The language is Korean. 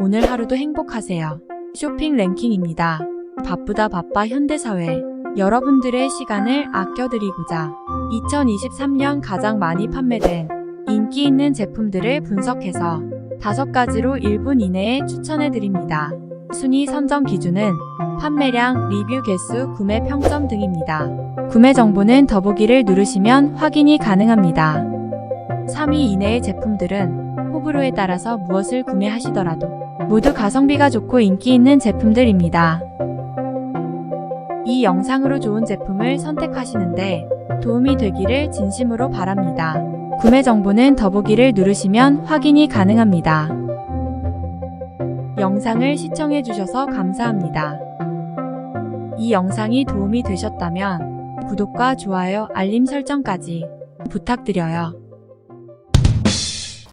오늘 하루도 행복하세요. 쇼핑 랭킹입니다. 바쁘다 바빠 현대사회. 여러분들의 시간을 아껴드리고자 2023년 가장 많이 판매된 인기 있는 제품들을 분석해서 다섯 가지로 1분 이내에 추천해드립니다. 순위 선정 기준은 판매량, 리뷰 개수, 구매 평점 등입니다. 구매 정보는 더보기를 누르시면 확인이 가능합니다. 3위 이내의 제품들은 호불호에 따라서 무엇을 구매하시더라도 모두 가성비가 좋고 인기 있는 제품들입니다. 이 영상으로 좋은 제품을 선택하시는데 도움이 되기를 진심으로 바랍니다. 구매 정보는 더보기를 누르시면 확인이 가능합니다. 영상을 시청해주셔서 감사합니다. 이 영상이 도움이 되셨다면 구독과 좋아요, 알림 설정까지 부탁드려요.